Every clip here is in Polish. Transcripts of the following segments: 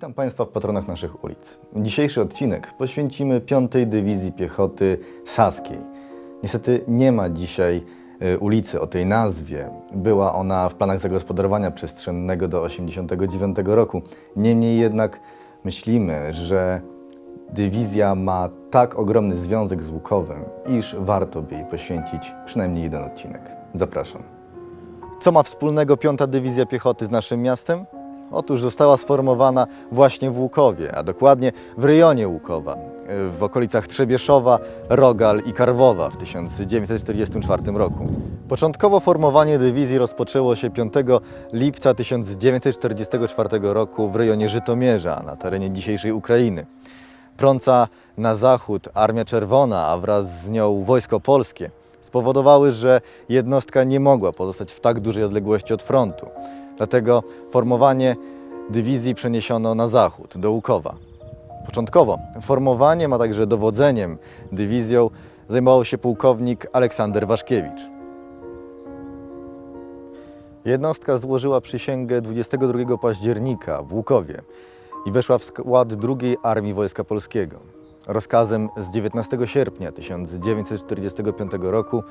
Witam Państwa w patronach naszych ulic. Dzisiejszy odcinek poświęcimy 5 Dywizji Piechoty Saskiej. Niestety nie ma dzisiaj y, ulicy o tej nazwie. Była ona w planach zagospodarowania przestrzennego do 1989 roku. Niemniej jednak myślimy, że dywizja ma tak ogromny związek z Łukowem, iż warto by jej poświęcić przynajmniej jeden odcinek. Zapraszam. Co ma wspólnego 5 Dywizja Piechoty z naszym miastem? Otóż została sformowana właśnie w Łukowie, a dokładnie w rejonie Łukowa, w okolicach Trzebieszowa, Rogal i Karwowa w 1944 roku. Początkowo formowanie dywizji rozpoczęło się 5 lipca 1944 roku w rejonie Żytomierza, na terenie dzisiejszej Ukrainy. Prąca na zachód Armia Czerwona, a wraz z nią Wojsko Polskie spowodowały, że jednostka nie mogła pozostać w tak dużej odległości od frontu. Dlatego formowanie dywizji przeniesiono na zachód, do Łukowa. Początkowo formowaniem, a także dowodzeniem dywizją zajmował się pułkownik Aleksander Waszkiewicz. Jednostka złożyła przysięgę 22 października w Łukowie i weszła w skład II Armii Wojska Polskiego. Rozkazem z 19 sierpnia 1945 roku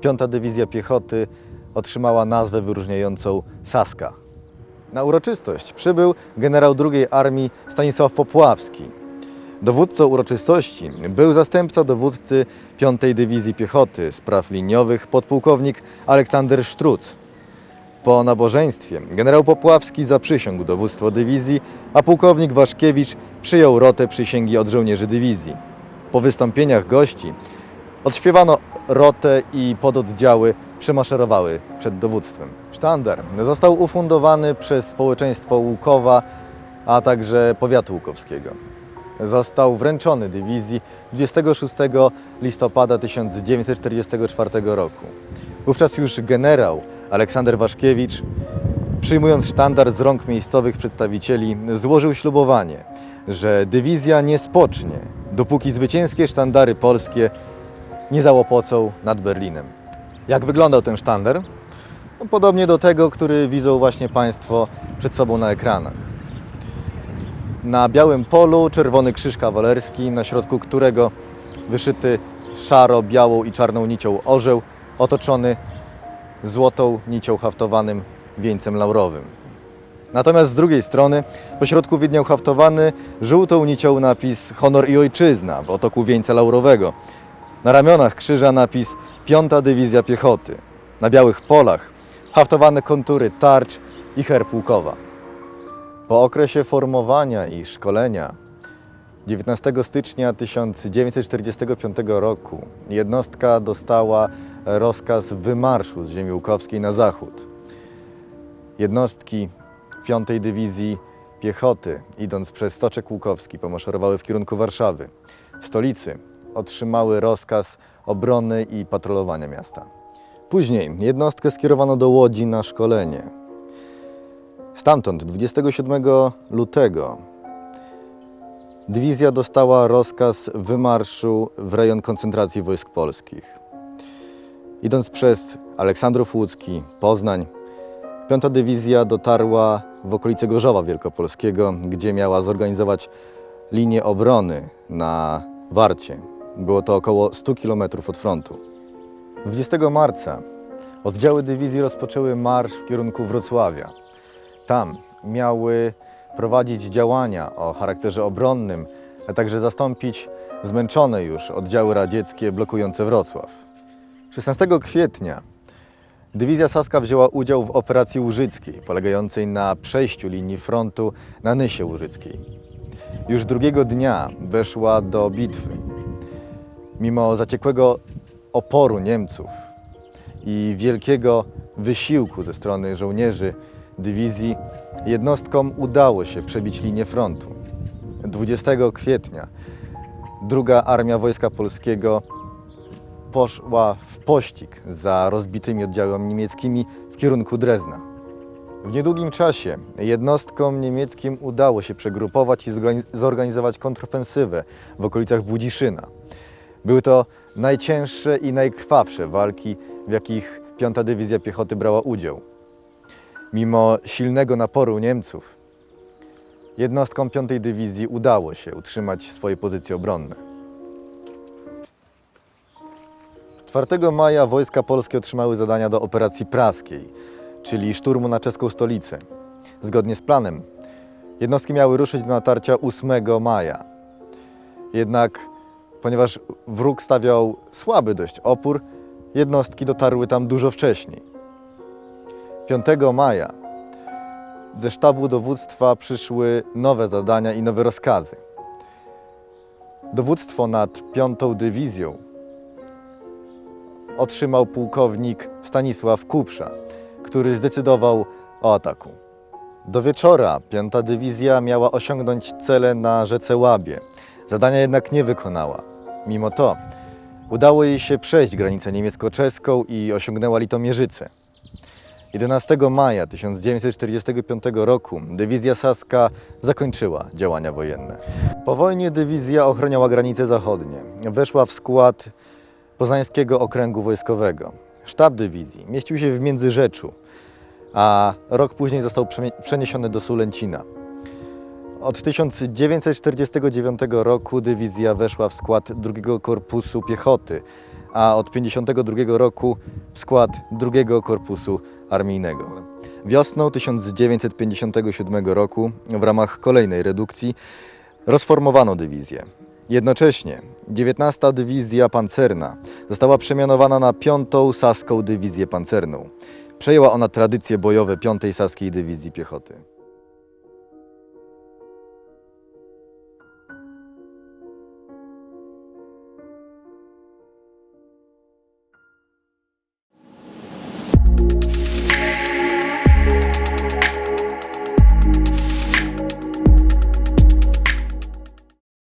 5 Dywizja Piechoty otrzymała nazwę wyróżniającą Saska. Na uroczystość przybył generał II Armii Stanisław Popławski. Dowódcą uroczystości był zastępca dowódcy 5 Dywizji Piechoty spraw liniowych podpułkownik Aleksander Sztruc. Po nabożeństwie generał Popławski zaprzysiągł dowództwo dywizji, a pułkownik Waszkiewicz przyjął rotę przysięgi od żołnierzy dywizji. Po wystąpieniach gości odśpiewano rotę i pododdziały przemaszerowały przed dowództwem. Sztandar został ufundowany przez społeczeństwo Łukowa, a także powiatu łukowskiego. Został wręczony dywizji 26 listopada 1944 roku. Wówczas już generał Aleksander Waszkiewicz, przyjmując sztandar z rąk miejscowych przedstawicieli, złożył ślubowanie, że dywizja nie spocznie, dopóki zwycięskie sztandary polskie nie załopocą nad Berlinem. Jak wyglądał ten sztandar? No, podobnie do tego, który widzą właśnie Państwo przed sobą na ekranach. Na białym polu czerwony krzyż kawalerski, na środku którego wyszyty szaro, białą i czarną nicią orzeł, otoczony złotą nicią haftowanym wieńcem laurowym. Natomiast z drugiej strony po środku widniał haftowany żółtą nicią napis Honor i Ojczyzna w otoku wieńca laurowego. Na ramionach krzyża napis Piąta Dywizja Piechoty. Na białych polach haftowane kontury tarcz i herb Łukowa. Po okresie formowania i szkolenia 19 stycznia 1945 roku jednostka dostała rozkaz wymarszu z ziemi łukowskiej na zachód. Jednostki 5 Dywizji Piechoty, idąc przez Stoczek Łukowski, pomaszerowały w kierunku Warszawy. Stolicy otrzymały rozkaz obrony i patrolowania miasta. Później jednostkę skierowano do Łodzi na szkolenie. Stamtąd 27 lutego dywizja dostała rozkaz wymarszu w rejon koncentracji wojsk polskich. Idąc przez Aleksandrów Łódzki, Poznań, 5 dywizja dotarła w okolice Gorzowa Wielkopolskiego, gdzie miała zorganizować linię obrony na Warcie. Było to około 100 km od frontu. 20 marca oddziały dywizji rozpoczęły marsz w kierunku Wrocławia. Tam miały prowadzić działania o charakterze obronnym, a także zastąpić zmęczone już oddziały radzieckie blokujące Wrocław. 16 kwietnia dywizja Saska wzięła udział w operacji Łużyckiej, polegającej na przejściu linii frontu na Nysie Łużyckiej. Już drugiego dnia weszła do bitwy. Mimo zaciekłego oporu Niemców, i wielkiego wysiłku ze strony żołnierzy dywizji jednostkom udało się przebić linię frontu. 20 kwietnia druga Armia Wojska Polskiego poszła w pościg za rozbitymi oddziałami niemieckimi w kierunku Drezna. W niedługim czasie jednostkom niemieckim udało się przegrupować i zorgani- zorganizować kontrofensywę w okolicach Budziszyna. Były to najcięższe i najkrwawsze walki, w jakich 5. Dywizja Piechoty brała udział. Mimo silnego naporu Niemców, jednostkom 5. Dywizji udało się utrzymać swoje pozycje obronne. 4 maja wojska polskie otrzymały zadania do operacji praskiej, czyli szturmu na czeską stolicę. Zgodnie z planem, jednostki miały ruszyć do natarcia 8 maja. Jednak, ponieważ wróg stawiał słaby dość opór, jednostki dotarły tam dużo wcześniej. 5 maja ze sztabu dowództwa przyszły nowe zadania i nowe rozkazy. Dowództwo nad 5 dywizją otrzymał pułkownik Stanisław Kupsza, który zdecydował o ataku. Do wieczora 5 dywizja miała osiągnąć cele na rzece Łabie. Zadania jednak nie wykonała. Mimo to udało jej się przejść granicę niemiecko-czeską i osiągnęła Litomierzycę. 11 maja 1945 roku dywizja Saska zakończyła działania wojenne. Po wojnie dywizja ochroniała granice zachodnie. Weszła w skład Poznańskiego Okręgu Wojskowego. Sztab dywizji mieścił się w Międzyrzeczu, a rok później został przeniesiony do Sulęcina. Od 1949 roku dywizja weszła w skład II Korpusu Piechoty, a od 1952 roku w skład II Korpusu Armijnego. Wiosną 1957 roku w ramach kolejnej redukcji rozformowano dywizję. Jednocześnie 19 Dywizja Pancerna została przemianowana na 5 Saską Dywizję Pancerną. Przejęła ona tradycje bojowe 5 Saskiej Dywizji Piechoty.